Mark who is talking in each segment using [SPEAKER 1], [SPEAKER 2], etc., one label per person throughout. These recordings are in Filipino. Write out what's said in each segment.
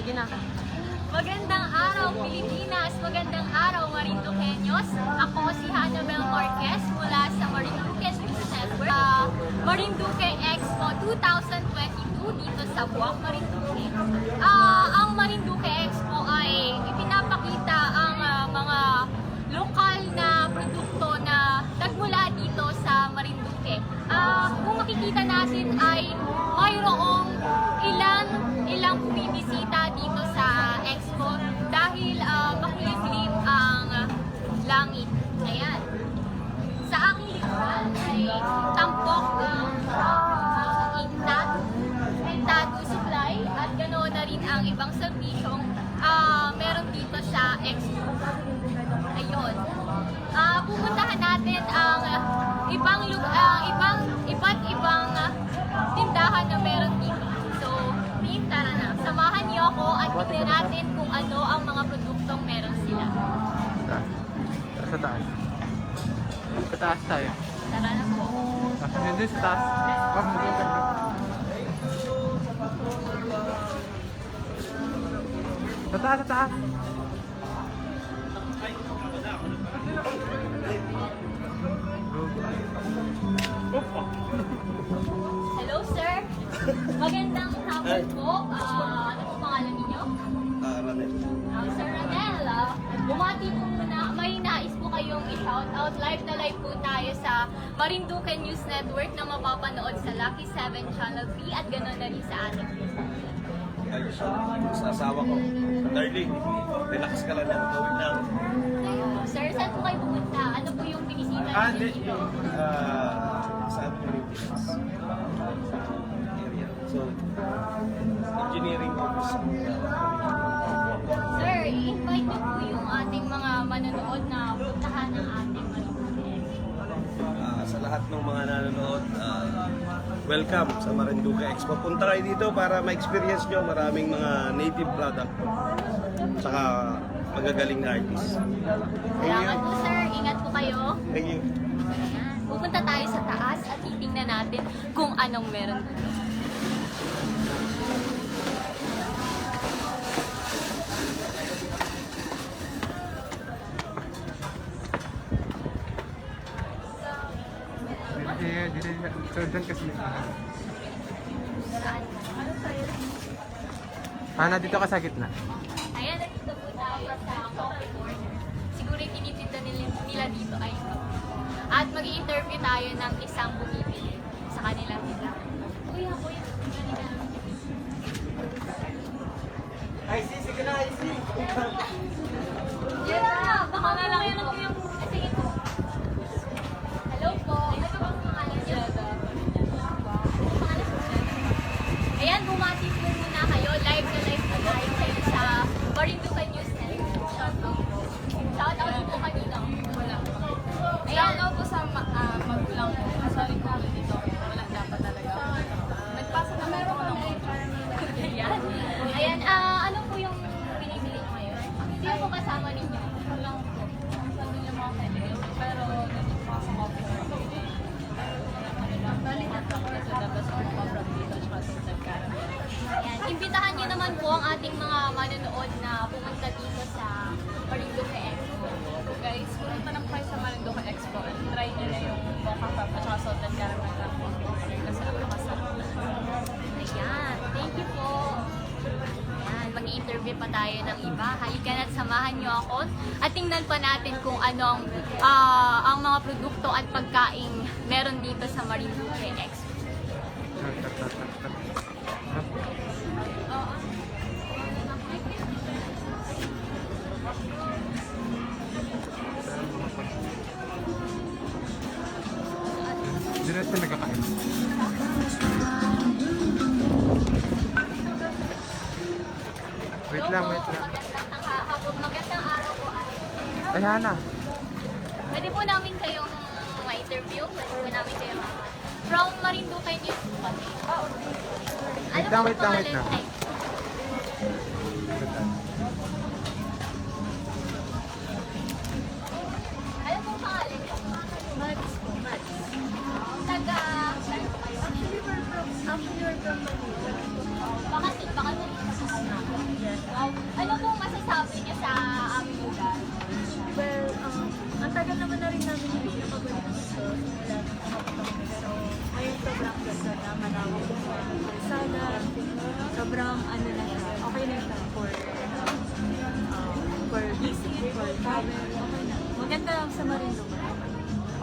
[SPEAKER 1] Sige na.
[SPEAKER 2] Magandang araw Pilipinas, magandang araw Marinduqueños. Ako si Hannibal Marquez mula sa Marinduque News Network. Uh, Marinduque Expo 2022 dito sa Buwak, Marinduque. Ah, ang Marinduque ang ibang serbisyong ah, meron dito sa Expo. Ayun. Ah, pupuntahan natin ang ah, ibang ah, ibang iba't ibang ah, tindahan na meron dito. So, team, tara na. Samahan niyo ako at tignan natin kung ano ang mga produktong meron sila.
[SPEAKER 1] Tara sa taas. Sa taas tayo.
[SPEAKER 2] Tara na po.
[SPEAKER 1] Ah, yun din sa taas. Ah, Sa taas, sa taas.
[SPEAKER 2] Hello, sir. Magandang hapon po. Ah, ano po pangalan ninyo?
[SPEAKER 3] Ah, Ranel.
[SPEAKER 2] Ah, Sir Ranel, ah, bumati po muna. May nais po kayong i-shout out. Live na live po tayo sa Marinduque News Network na mapapanood sa Lucky 7 Channel 3 at ganoon na rin sa ating
[SPEAKER 3] Ayos siya. Sa asawa ko. Darling, relax ka lang lang. Gawin lang.
[SPEAKER 2] Ayun. Sir, saan po kayo pumunta? Ano po yung binisita
[SPEAKER 3] Ah,
[SPEAKER 2] niyo?
[SPEAKER 3] hindi. Ah, sa ano yung business? Area. So, engineering office.
[SPEAKER 2] Sir, i-invite niyo po yung ating mga manonood na puntahan ng ating Marinduque.
[SPEAKER 3] Ah, sa lahat ng mga nanonood, welcome sa Marinduque Expo. Punta kayo dito para ma-experience nyo maraming mga native product. Saka magagaling na artist.
[SPEAKER 2] Salamat po, sir. Ingat po kayo.
[SPEAKER 3] Thank you.
[SPEAKER 2] Pupunta tayo sa taas at titingnan natin kung anong meron dito.
[SPEAKER 1] Dyan kasi. Ana, dito ka sa gitna.
[SPEAKER 2] Ayan, nandito po tayo sa coffee corner. Siguro yung tinitinda nila, nila dito ay ito. At mag interview tayo ng isang bumibili sa kanilang tindahan. Kuya, kuya, kanina.
[SPEAKER 3] Ay, si, sige na, ay, si.
[SPEAKER 2] Yan na! Baka nga lang yun ang bumati po muna kayo. Live na live na tayo sa Marinduque samahan niyo ako at tingnan pa natin kung anong ah, ang mga produkto at pagkain meron dito sa Marinduque Expo.
[SPEAKER 1] Sila nagkakain. Wait lang, wait lang.
[SPEAKER 2] Magandang hapon, magandang araw po.
[SPEAKER 1] Ay, Hana.
[SPEAKER 2] Pwede po namin kayong ma-interview. Pwede po namin kayong from Marinduque News po kami.
[SPEAKER 1] Wait
[SPEAKER 2] Ano
[SPEAKER 1] lang,
[SPEAKER 2] po
[SPEAKER 1] wait lang, wait lang.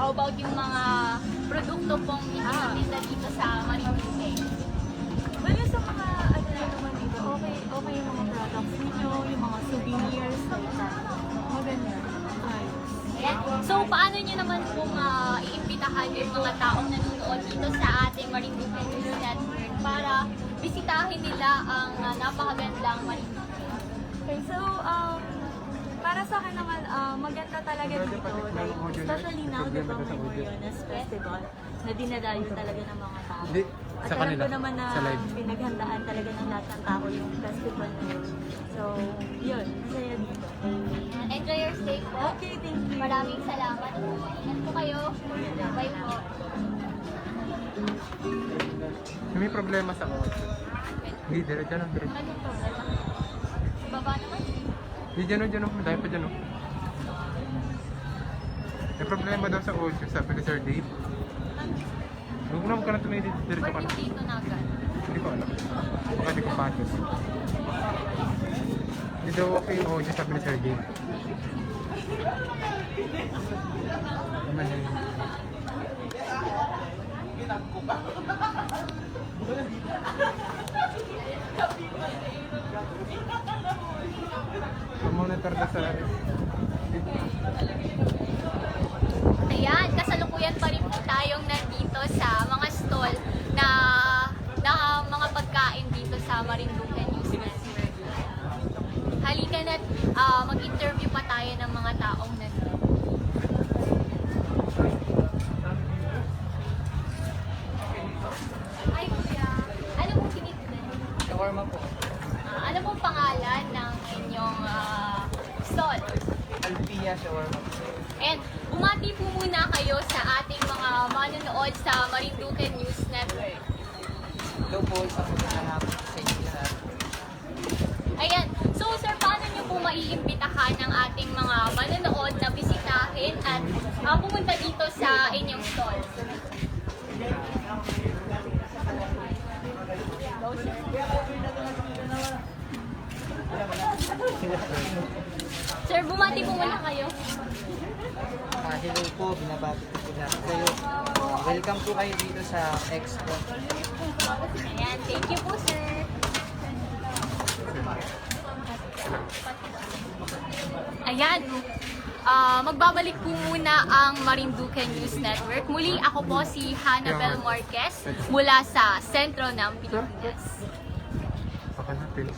[SPEAKER 2] How about yung mga produkto pong ititinda dito sa Marinduque?
[SPEAKER 4] Well, sa mga ano na naman dito, okay, okay yung mga products ninyo, yung mga souvenirs, like that. Maganda. Ayos.
[SPEAKER 2] Ayan. So, paano nyo naman pong ah, iimbitahan yung mga taong nanonood dito sa ating Marinduque News Network para bisitahin nila ang ah, napakagandang Marinduque?
[SPEAKER 4] Okay, so, um, para sa akin naman, ah, maganda talaga dito. Like, especially now, di ba, may Moriones Festival na dinadayo talaga ng mga tao. At
[SPEAKER 1] sa
[SPEAKER 4] alam
[SPEAKER 1] kanila,
[SPEAKER 4] ko naman na
[SPEAKER 1] sa live.
[SPEAKER 4] pinaghandaan talaga ng lahat ng tao yung festival na yun. So, yun, masaya dito.
[SPEAKER 2] Enjoy your stay po.
[SPEAKER 4] Okay, thank you.
[SPEAKER 2] Maraming salamat. Ingat po kayo. Bye po.
[SPEAKER 1] May problema sa audio. Hindi, diretso lang, diretso.
[SPEAKER 2] Baba naman.
[SPEAKER 1] Hindi, dyan o, dyan o. Dahil pa dyan o. May problema daw sa audio, sabi ni Sir Dave. Huwag na, huwag ka na tumili, diretso ka na.
[SPEAKER 2] dito na agad?
[SPEAKER 1] Hindi ko alam. Baka di ko patos. Hindi daw okay yung audio, sabi ni Sir Dave. Naman yun. Monitor na sa
[SPEAKER 2] Ayan, kasalukuyan pa rin po tayong nandito sa mga stall na na mga pagkain dito sa Marinduque News Network. Halika na ah, mag-interview pa tayo ng mga taong nandito. Ay, kuya. Ano pong tinitinda niyo?
[SPEAKER 1] Shawarma po.
[SPEAKER 2] Ah, ano pong pangalan ng inyong ah, stall?
[SPEAKER 1] Alpia shawarma po.
[SPEAKER 2] And bumati po muna kayo sa ating mga manonood sa Marinduque News Network.
[SPEAKER 5] Hello po, isang magandang hapon sa inyo lahat.
[SPEAKER 2] Ayan. So, sir, paano niyo po maiimbitahan ng ating mga manonood na bisitahin at ah, pumunta dito sa inyong stall? Sir. Bumati po muna kayo.
[SPEAKER 5] Ah, hello po, binabati ko po lahat kayo. Welcome po kayo dito sa Expo.
[SPEAKER 2] Ayan, thank you po, sir. Ayan, ah, magbabalik po muna ang Marinduque News Network. Muli ako po si Hannabel Marquez mula sa sentro ng Pilipinas.
[SPEAKER 1] Baka natin.